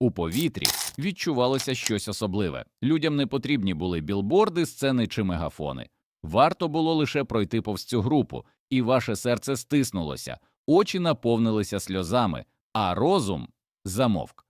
У повітрі відчувалося щось особливе. Людям не потрібні були білборди, сцени чи мегафони. Варто було лише пройти повз цю групу, і ваше серце стиснулося, очі наповнилися сльозами, а розум замовк.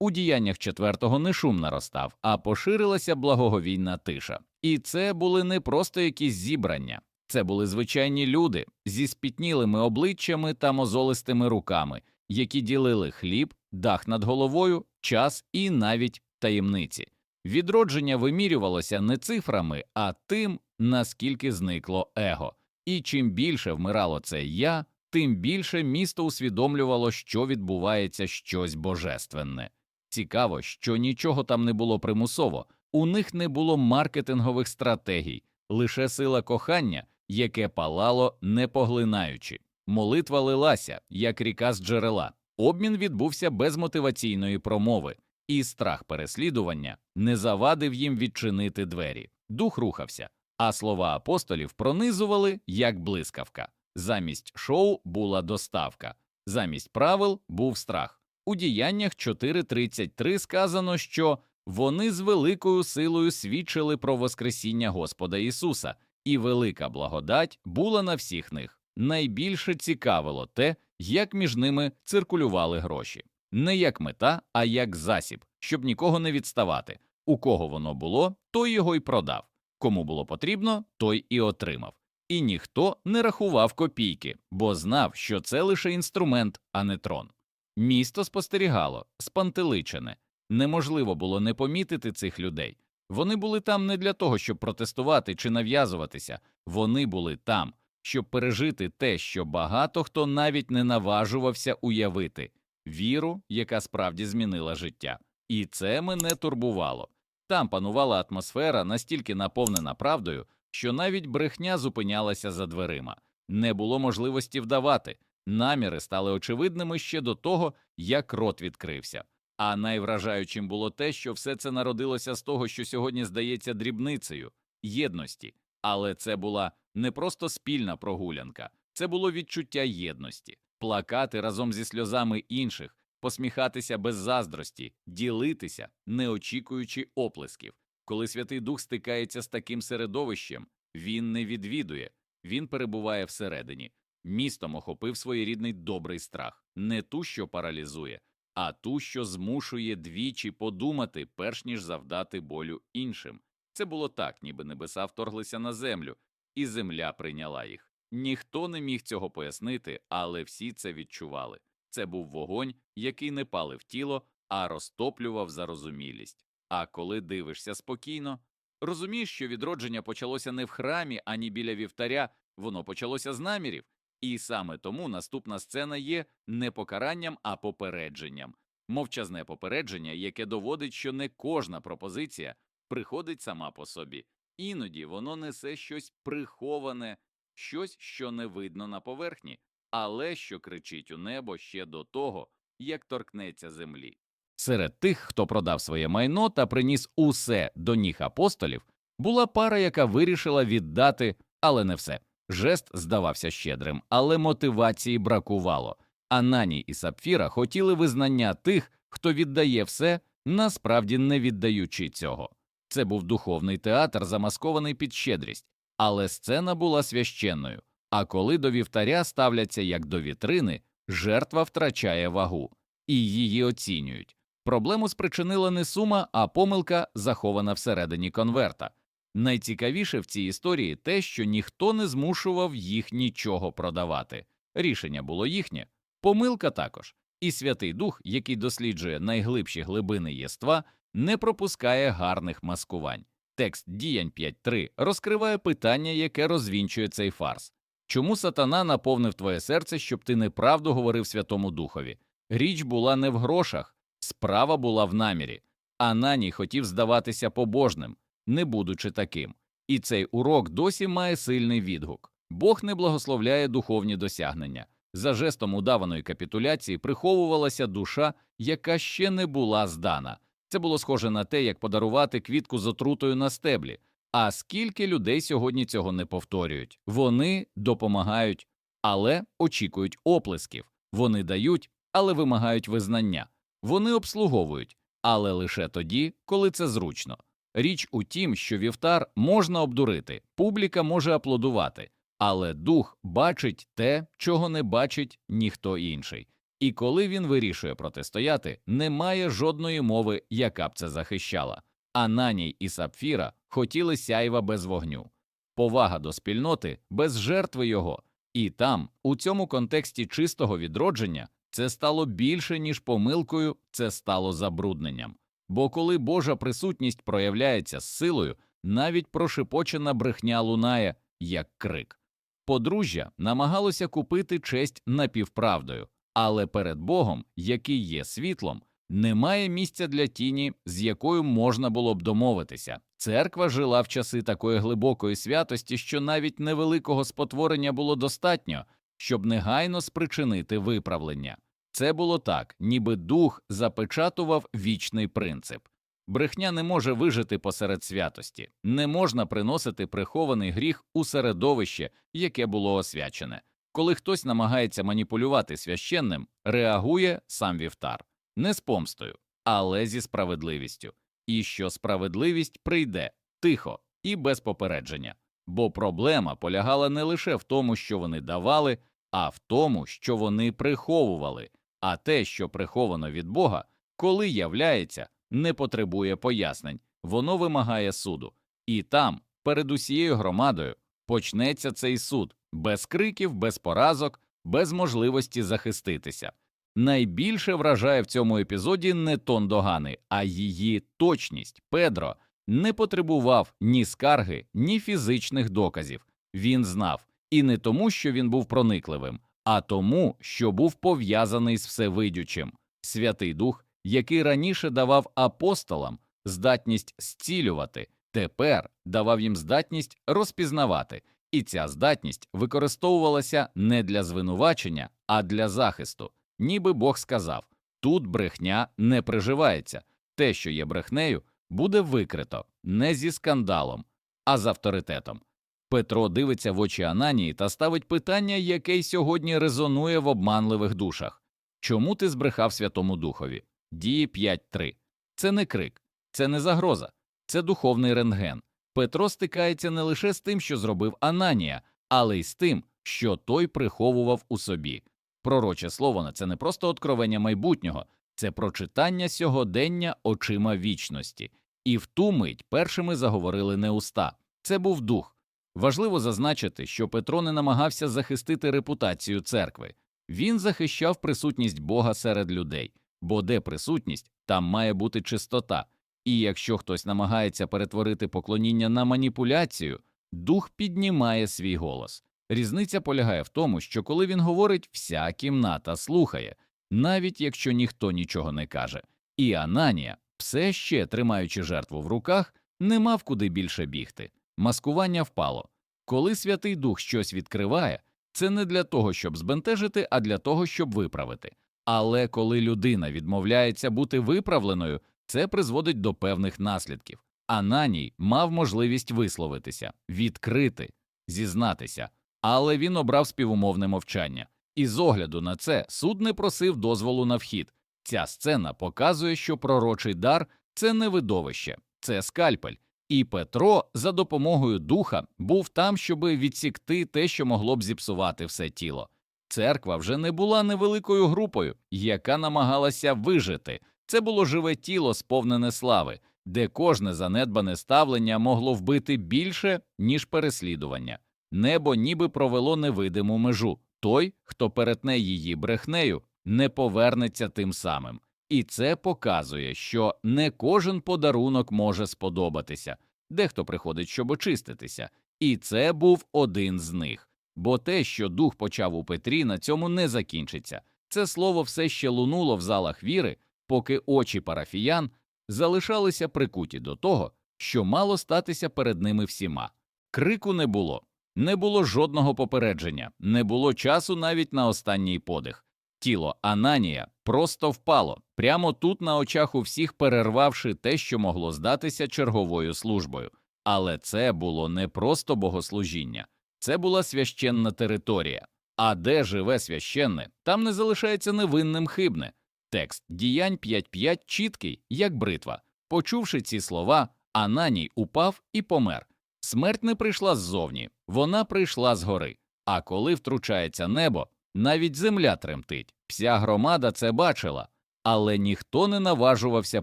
У діяннях четвертого не шум наростав, а поширилася благоговійна тиша. І це були не просто якісь зібрання, це були звичайні люди зі спітнілими обличчями та мозолистими руками, які ділили хліб, дах над головою, час і навіть таємниці. Відродження вимірювалося не цифрами, а тим, наскільки зникло его. І чим більше вмирало це я, тим більше місто усвідомлювало, що відбувається щось божественне. Цікаво, що нічого там не було примусово, у них не було маркетингових стратегій, лише сила кохання, яке палало не поглинаючи. Молитва лилася, як ріка з джерела. Обмін відбувся без мотиваційної промови, і страх переслідування не завадив їм відчинити двері. Дух рухався, а слова апостолів пронизували, як блискавка. Замість шоу була доставка, замість правил був страх. У діяннях 4.33 сказано, що вони з великою силою свідчили про Воскресіння Господа Ісуса, і велика благодать була на всіх них. Найбільше цікавило те, як між ними циркулювали гроші. Не як мета, а як засіб, щоб нікого не відставати. У кого воно було, той його й продав. Кому було потрібно, той і отримав. І ніхто не рахував копійки, бо знав, що це лише інструмент, а не трон. Місто спостерігало, спантеличене. Неможливо було не помітити цих людей. Вони були там не для того, щоб протестувати чи нав'язуватися, вони були там, щоб пережити те, що багато хто навіть не наважувався уявити віру, яка справді змінила життя. І це мене турбувало. Там панувала атмосфера настільки наповнена правдою, що навіть брехня зупинялася за дверима, не було можливості вдавати, наміри стали очевидними ще до того, як рот відкрився. А найвражаючим було те, що все це народилося з того, що сьогодні здається дрібницею єдності. Але це була не просто спільна прогулянка, це було відчуття єдності, плакати разом зі сльозами інших, посміхатися без заздрості, ділитися, не очікуючи оплесків. Коли Святий Дух стикається з таким середовищем, він не відвідує, він перебуває всередині. Містом охопив своєрідний добрий страх, не ту, що паралізує, а ту, що змушує двічі подумати, перш ніж завдати болю іншим. Це було так, ніби небеса вторглися на землю, і земля прийняла їх. Ніхто не міг цього пояснити, але всі це відчували. Це був вогонь, який не палив тіло, а розтоплював зарозумілість. А коли дивишся спокійно, розумієш, що відродження почалося не в храмі, ані біля вівтаря, воно почалося з намірів. І саме тому наступна сцена є не покаранням, а попередженням, мовчазне попередження, яке доводить, що не кожна пропозиція приходить сама по собі. Іноді воно несе щось приховане, щось, що не видно на поверхні, але що кричить у небо ще до того, як торкнеться землі. Серед тих, хто продав своє майно та приніс усе до ніг апостолів, була пара, яка вирішила віддати, але не все. Жест здавався щедрим, але мотивації бракувало. Анані і Сапфіра хотіли визнання тих, хто віддає все, насправді не віддаючи цього. Це був духовний театр, замаскований під щедрість, але сцена була священною. А коли до вівтаря ставляться як до вітрини, жертва втрачає вагу, і її оцінюють. Проблему спричинила не сума, а помилка, захована всередині конверта. Найцікавіше в цій історії те, що ніхто не змушував їх нічого продавати. Рішення було їхнє, помилка також. І Святий Дух, який досліджує найглибші глибини єства, не пропускає гарних маскувань. Текст діянь 5.3 розкриває питання, яке розвінчує цей фарс. Чому сатана наповнив твоє серце, щоб ти неправду говорив Святому Духові? Річ була не в грошах, справа була в намірі. Ананій хотів здаватися побожним, не будучи таким. І цей урок досі має сильний відгук. Бог не благословляє духовні досягнення. За жестом удаваної капітуляції приховувалася душа, яка ще не була здана. Це було схоже на те, як подарувати квітку з отрутою на стеблі. А скільки людей сьогодні цього не повторюють? Вони допомагають, але очікують оплесків. Вони дають, але вимагають визнання. вони обслуговують, але лише тоді, коли це зручно. Річ у тім, що вівтар можна обдурити, публіка може аплодувати, але дух бачить те, чого не бачить ніхто інший. І коли він вирішує протистояти, немає жодної мови, яка б це захищала. Ананій і Сапфіра хотіли сяйва без вогню, повага до спільноти без жертви його, і там, у цьому контексті чистого відродження, це стало більше, ніж помилкою, це стало забрудненням. Бо коли Божа присутність проявляється з силою, навіть прошепочена брехня лунає, як крик. Подружжя намагалося купити честь напівправдою, але перед Богом, який є світлом, немає місця для тіні, з якою можна було б домовитися. Церква жила в часи такої глибокої святості, що навіть невеликого спотворення було достатньо, щоб негайно спричинити виправлення. Це було так, ніби дух запечатував вічний принцип. Брехня не може вижити посеред святості, не можна приносити прихований гріх у середовище, яке було освячене. Коли хтось намагається маніпулювати священним, реагує сам вівтар не з помстою, але зі справедливістю. І що справедливість прийде тихо і без попередження. Бо проблема полягала не лише в тому, що вони давали, а в тому, що вони приховували. А те, що приховано від Бога, коли являється, не потребує пояснень, воно вимагає суду. І там, перед усією громадою, почнеться цей суд без криків, без поразок, без можливості захиститися. Найбільше вражає в цьому епізоді не тон догани, а її точність. Педро не потребував ні скарги, ні фізичних доказів. Він знав, і не тому, що він був проникливим, а тому, що був пов'язаний з всевидючим. Святий Дух, який раніше давав апостолам здатність зцілювати, тепер давав їм здатність розпізнавати, і ця здатність використовувалася не для звинувачення, а для захисту. Ніби Бог сказав тут брехня не приживається, те, що є брехнею, буде викрито не зі скандалом, а з авторитетом. Петро дивиться в очі Ананії та ставить питання, яке й сьогодні резонує в обманливих душах чому ти збрехав Святому Духові? Дії 5.3. Це не крик, це не загроза, це духовний рентген. Петро стикається не лише з тим, що зробив Ананія, але й з тим, що той приховував у собі. Пророче слово це не просто откровення майбутнього, це прочитання сьогодення очима вічності. І в ту мить першими заговорили не уста, це був дух. Важливо зазначити, що Петро не намагався захистити репутацію церкви, він захищав присутність Бога серед людей, бо де присутність, там має бути чистота. І якщо хтось намагається перетворити поклоніння на маніпуляцію, дух піднімає свій голос. Різниця полягає в тому, що коли він говорить, вся кімната слухає, навіть якщо ніхто нічого не каже. І Ананія, все ще тримаючи жертву в руках, не мав куди більше бігти. Маскування впало. Коли Святий Дух щось відкриває, це не для того, щоб збентежити, а для того, щоб виправити. Але коли людина відмовляється бути виправленою, це призводить до певних наслідків. Ананій мав можливість висловитися, відкрити, зізнатися, але він обрав співумовне мовчання. І з огляду на це суд не просив дозволу на вхід. Ця сцена показує, що пророчий дар це не видовище, це скальпель. І Петро за допомогою духа був там, щоби відсікти те, що могло б зіпсувати все тіло. Церква вже не була невеликою групою, яка намагалася вижити. Це було живе тіло, сповнене слави, де кожне занедбане ставлення могло вбити більше, ніж переслідування. Небо ніби провело невидиму межу. Той, хто перетне її брехнею, не повернеться тим самим. І це показує, що не кожен подарунок може сподобатися, дехто приходить, щоб очиститися, і це був один з них. Бо те, що дух почав у Петрі, на цьому не закінчиться. Це слово все ще лунуло в залах віри, поки очі парафіян залишалися прикуті до того, що мало статися перед ними всіма. Крику не було, не було жодного попередження, не було часу навіть на останній подих. Тіло Ананія просто впало, прямо тут на очах у всіх перервавши те, що могло здатися черговою службою. Але це було не просто богослужіння, це була священна територія. А де живе священне, там не залишається невинним хибне. Текст діянь 5.5 чіткий, як бритва. Почувши ці слова, Ананій упав і помер. Смерть не прийшла ззовні, вона прийшла згори. А коли втручається небо, навіть земля тремтить. Вся громада це бачила, але ніхто не наважувався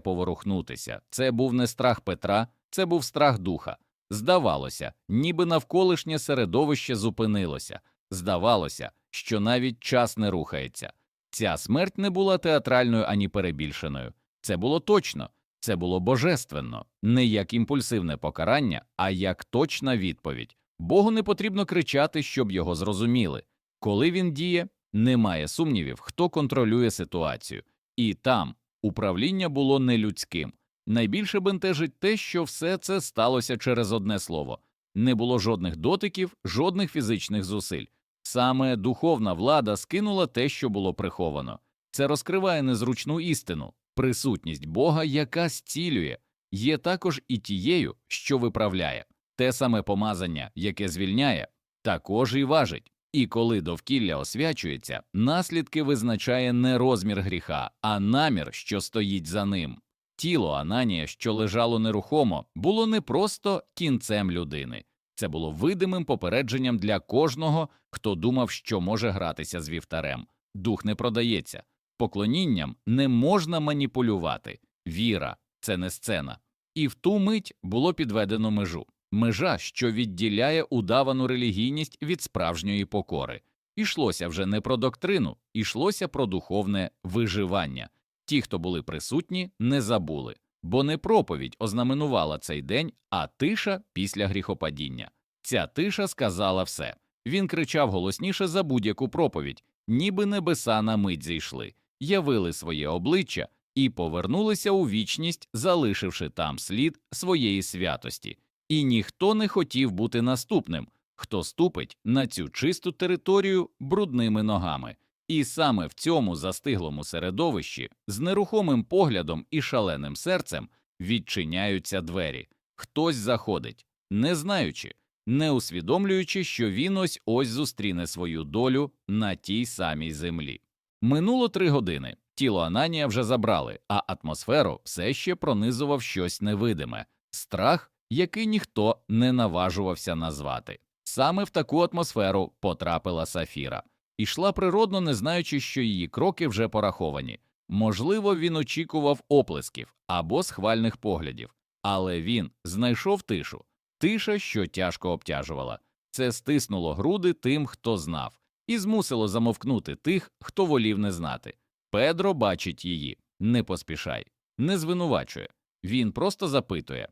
поворухнутися. Це був не страх Петра, це був страх духа. Здавалося, ніби навколишнє середовище зупинилося. Здавалося, що навіть час не рухається. Ця смерть не була театральною ані перебільшеною. Це було точно, це було божественно, не як імпульсивне покарання, а як точна відповідь. Богу не потрібно кричати, щоб його зрозуміли. Коли він діє, немає сумнівів, хто контролює ситуацію. І там управління було нелюдським. Найбільше бентежить те, що все це сталося через одне слово. Не було жодних дотиків, жодних фізичних зусиль. Саме духовна влада скинула те, що було приховано. Це розкриває незручну істину. Присутність Бога, яка зцілює, є також і тією, що виправляє. Те саме помазання, яке звільняє, також і важить. І коли довкілля освячується, наслідки визначає не розмір гріха, а намір, що стоїть за ним. Тіло Ананія, що лежало нерухомо, було не просто кінцем людини, це було видимим попередженням для кожного, хто думав, що може гратися з вівтарем. Дух не продається, поклонінням не можна маніпулювати, віра це не сцена. І в ту мить було підведено межу межа, що відділяє удавану релігійність від справжньої покори. Ішлося вже не про доктрину, ішлося про духовне виживання. Ті, хто були присутні, не забули, бо не проповідь ознаменувала цей день, а тиша після гріхопадіння. Ця тиша сказала все. Він кричав голосніше за будь-яку проповідь, ніби небеса на мить зійшли, явили своє обличчя і повернулися у вічність, залишивши там слід своєї святості. І ніхто не хотів бути наступним, хто ступить на цю чисту територію брудними ногами. І саме в цьому застиглому середовищі з нерухомим поглядом і шаленим серцем відчиняються двері. Хтось заходить, не знаючи, не усвідомлюючи, що він ось ось зустріне свою долю на тій самій землі. Минуло три години. Тіло Ананія вже забрали, а атмосферу все ще пронизував щось невидиме страх, який ніхто не наважувався назвати. Саме в таку атмосферу потрапила Сафіра. Ішла природно, не знаючи, що її кроки вже пораховані. Можливо, він очікував оплесків або схвальних поглядів, але він знайшов тишу, тиша, що тяжко обтяжувала. Це стиснуло груди тим, хто знав, і змусило замовкнути тих, хто волів не знати. Педро бачить її не поспішай, не звинувачує. Він просто запитує.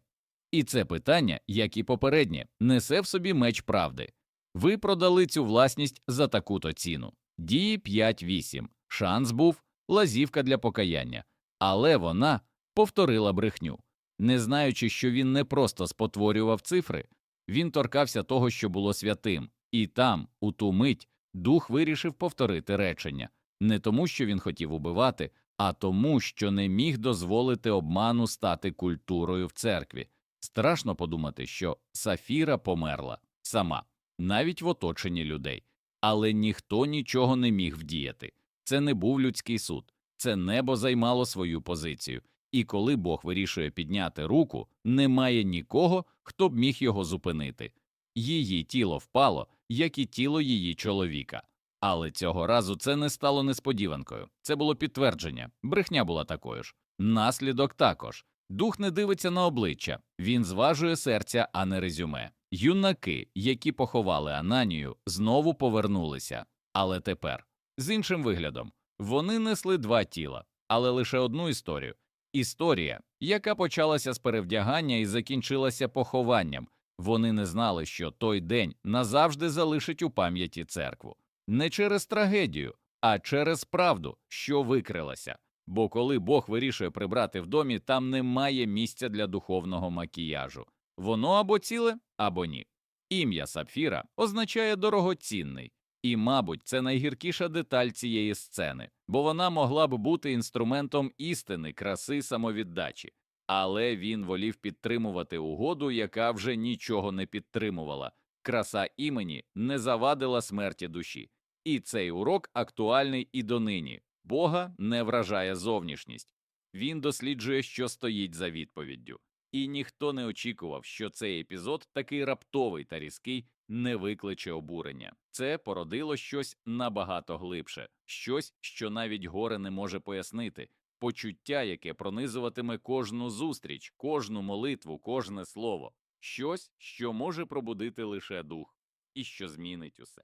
І це питання, як і попереднє, несе в собі меч правди. Ви продали цю власність за таку-то ціну. Дії 5-8. Шанс був лазівка для покаяння, але вона повторила брехню. Не знаючи, що він не просто спотворював цифри, він торкався того, що було святим, і там, у ту мить, дух вирішив повторити речення не тому, що він хотів убивати, а тому, що не міг дозволити обману стати культурою в церкві. Страшно подумати, що Сафіра померла сама, навіть в оточенні людей, але ніхто нічого не міг вдіяти. Це не був людський суд, це небо займало свою позицію, і коли Бог вирішує підняти руку, немає нікого, хто б міг його зупинити. Її тіло впало, як і тіло її чоловіка. Але цього разу це не стало несподіванкою, це було підтвердження, брехня була такою ж, наслідок також. Дух не дивиться на обличчя, він зважує серця, а не резюме. Юнаки, які поховали Ананію, знову повернулися, але тепер з іншим виглядом вони несли два тіла, але лише одну історію. Історія, яка почалася з перевдягання і закінчилася похованням. Вони не знали, що той день назавжди залишить у пам'яті церкву не через трагедію, а через правду, що викрилася. Бо коли Бог вирішує прибрати в домі, там немає місця для духовного макіяжу. Воно або ціле, або ні. Ім'я Сапфіра означає дорогоцінний, і, мабуть, це найгіркіша деталь цієї сцени, бо вона могла б бути інструментом істини, краси, самовіддачі. Але він волів підтримувати угоду, яка вже нічого не підтримувала. Краса імені не завадила смерті душі. І цей урок актуальний і донині. Бога не вражає зовнішність. Він досліджує, що стоїть за відповіддю. І ніхто не очікував, що цей епізод, такий раптовий та різкий, не викличе обурення. Це породило щось набагато глибше, щось, що навіть горе не може пояснити, почуття, яке пронизуватиме кожну зустріч, кожну молитву, кожне слово, щось, що може пробудити лише дух, і що змінить усе.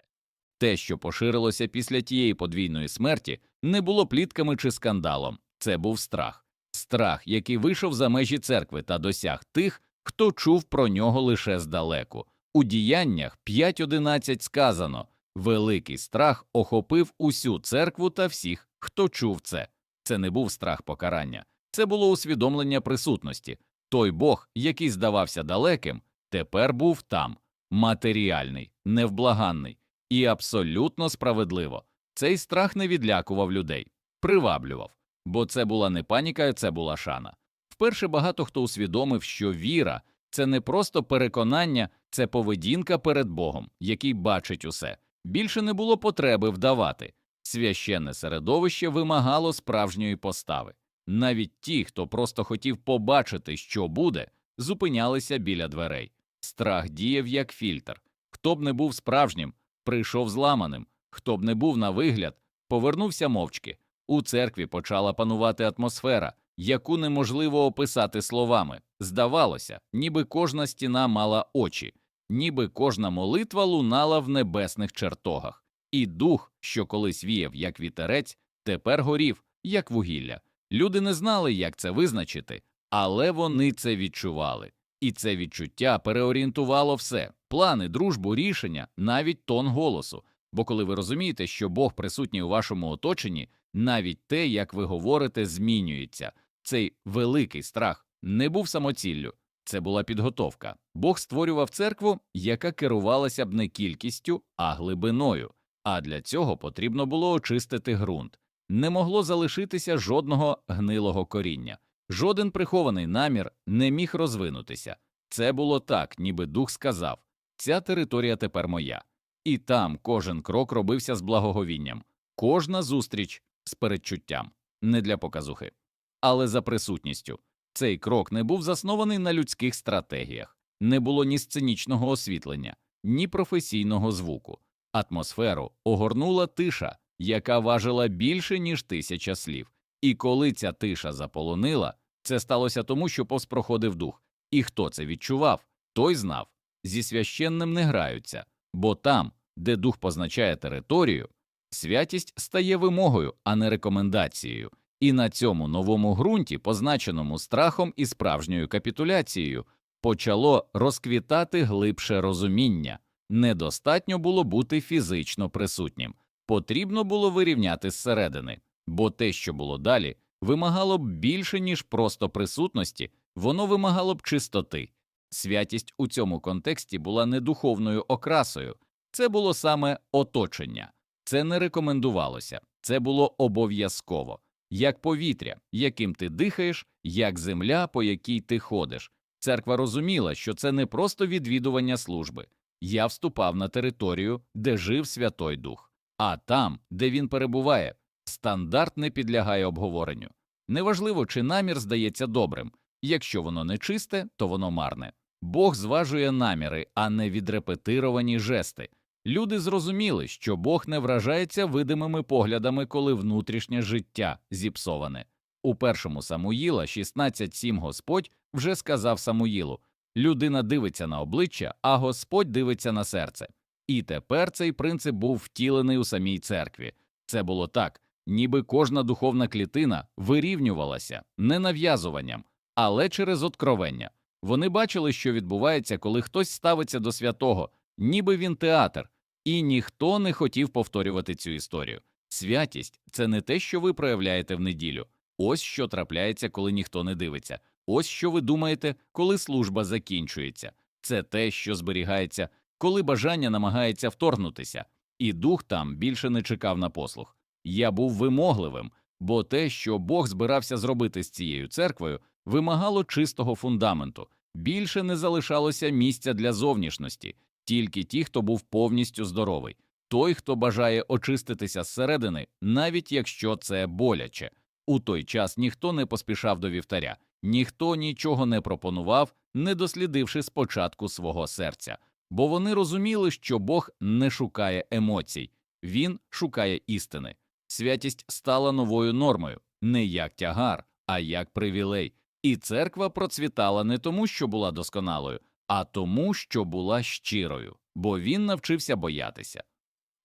Те, що поширилося після тієї подвійної смерті, не було плітками чи скандалом, це був страх. Страх, який вийшов за межі церкви та досяг тих, хто чув про нього лише здалеку. У діяннях 5.11 сказано великий страх охопив усю церкву та всіх, хто чув це. Це не був страх покарання, це було усвідомлення присутності. Той Бог, який здавався далеким, тепер був там, матеріальний, невблаганний і абсолютно справедливо. Цей страх не відлякував людей, приваблював, бо це була не паніка, це була шана. Вперше багато хто усвідомив, що віра це не просто переконання, це поведінка перед Богом, який бачить усе. Більше не було потреби вдавати. Священне середовище вимагало справжньої постави. Навіть ті, хто просто хотів побачити, що буде, зупинялися біля дверей. Страх діяв як фільтр. Хто б не був справжнім, прийшов зламаним, хто б не був на вигляд, повернувся мовчки. У церкві почала панувати атмосфера, яку неможливо описати словами. Здавалося, ніби кожна стіна мала очі, ніби кожна молитва лунала в небесних чертогах, і дух, що колись віяв як вітерець, тепер горів, як вугілля. Люди не знали, як це визначити, але вони це відчували. І це відчуття переорієнтувало все плани, дружбу, рішення, навіть тон голосу. Бо коли ви розумієте, що Бог присутній у вашому оточенні, навіть те, як ви говорите, змінюється. Цей великий страх не був самоціллю, це була підготовка. Бог створював церкву, яка керувалася б не кількістю, а глибиною. А для цього потрібно було очистити ґрунт. Не могло залишитися жодного гнилого коріння. Жоден прихований намір не міг розвинутися. Це було так, ніби дух сказав ця територія тепер моя. І там кожен крок робився з благоговінням, кожна зустріч з передчуттям, не для показухи, але за присутністю. Цей крок не був заснований на людських стратегіях, не було ні сценічного освітлення, ні професійного звуку. Атмосферу огорнула тиша, яка важила більше, ніж тисяча слів. І коли ця тиша заполонила, це сталося тому, що повз проходив дух. І хто це відчував, той знав зі священним не граються, бо там, де дух позначає територію, святість стає вимогою, а не рекомендацією. І на цьому новому ґрунті, позначеному страхом і справжньою капітуляцією, почало розквітати глибше розуміння. Недостатньо було бути фізично присутнім, потрібно було вирівняти зсередини, бо те, що було далі, вимагало б більше, ніж просто присутності, воно вимагало б чистоти. Святість у цьому контексті була не духовною окрасою, це було саме оточення, це не рекомендувалося, це було обов'язково, як повітря, яким ти дихаєш, як земля, по якій ти ходиш. Церква розуміла, що це не просто відвідування служби. Я вступав на територію, де жив Святой Дух, а там, де він перебуває, стандарт не підлягає обговоренню. Неважливо, чи намір здається добрим, якщо воно не чисте, то воно марне. Бог зважує наміри, а не відрепетировані жести. Люди зрозуміли, що Бог не вражається видимими поглядами, коли внутрішнє життя зіпсоване. У першому Самуїла 16.7 Господь вже сказав Самуїлу людина дивиться на обличчя, а Господь дивиться на серце. І тепер цей принцип був втілений у самій церкві. Це було так, ніби кожна духовна клітина вирівнювалася не нав'язуванням, але через откровення. Вони бачили, що відбувається, коли хтось ставиться до святого, ніби він театр, і ніхто не хотів повторювати цю історію. Святість це не те, що ви проявляєте в неділю. Ось що трапляється, коли ніхто не дивиться. Ось що ви думаєте, коли служба закінчується. Це те, що зберігається, коли бажання намагається вторгнутися, і дух там більше не чекав на послух. Я був вимогливим, бо те, що Бог збирався зробити з цією церквою, вимагало чистого фундаменту. Більше не залишалося місця для зовнішності, тільки ті, хто був повністю здоровий. той, хто бажає очиститися зсередини, навіть якщо це боляче. У той час ніхто не поспішав до вівтаря, ніхто нічого не пропонував, не дослідивши спочатку свого серця, бо вони розуміли, що Бог не шукає емоцій, він шукає істини. Святість стала новою нормою, не як тягар, а як привілей. І церква процвітала не тому, що була досконалою, а тому, що була щирою, бо він навчився боятися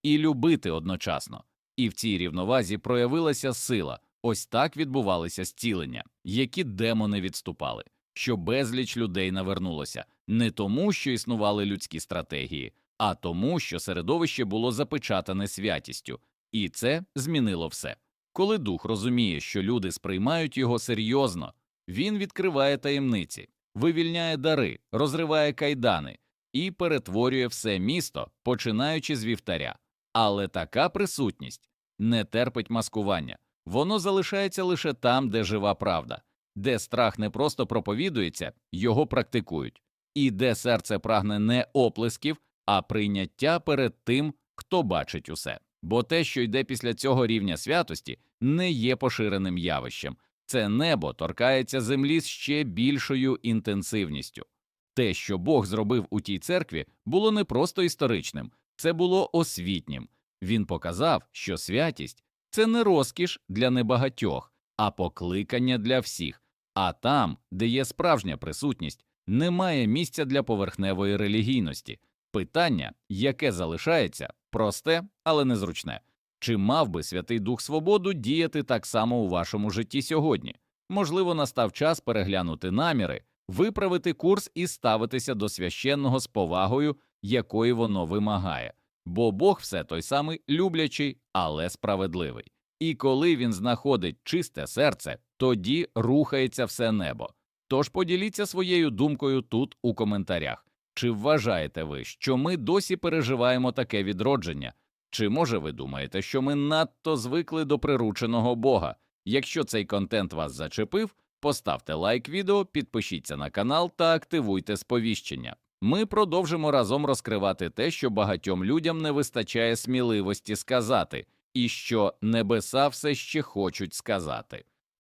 і любити одночасно. І в цій рівновазі проявилася сила. Ось так відбувалися зцілення, які демони відступали, що безліч людей навернулося не тому, що існували людські стратегії, а тому, що середовище було запечатане святістю, і це змінило все. Коли дух розуміє, що люди сприймають його серйозно, він відкриває таємниці, вивільняє дари, розриває кайдани і перетворює все місто, починаючи з вівтаря. Але така присутність не терпить маскування, воно залишається лише там, де жива правда, де страх не просто проповідується, його практикують, і де серце прагне не оплесків, а прийняття перед тим, хто бачить усе. Бо те, що йде після цього рівня святості, не є поширеним явищем, це небо торкається землі з ще більшою інтенсивністю. Те, що Бог зробив у тій церкві, було не просто історичним, це було освітнім. Він показав, що святість це не розкіш для небагатьох, а покликання для всіх. А там, де є справжня присутність, немає місця для поверхневої релігійності. Питання, яке залишається, просте, але незручне. Чи мав би Святий Дух Свободу діяти так само у вашому житті сьогодні? Можливо, настав час переглянути наміри, виправити курс і ставитися до священного з повагою, якої воно вимагає. Бо Бог все той самий люблячий, але справедливий. І коли він знаходить чисте серце, тоді рухається все небо. Тож поділіться своєю думкою тут у коментарях. Чи вважаєте ви, що ми досі переживаємо таке відродження? Чи може ви думаєте, що ми надто звикли до прирученого Бога? Якщо цей контент вас зачепив, поставте лайк відео, підпишіться на канал та активуйте сповіщення. Ми продовжимо разом розкривати те, що багатьом людям не вистачає сміливості сказати, і що небеса все ще хочуть сказати.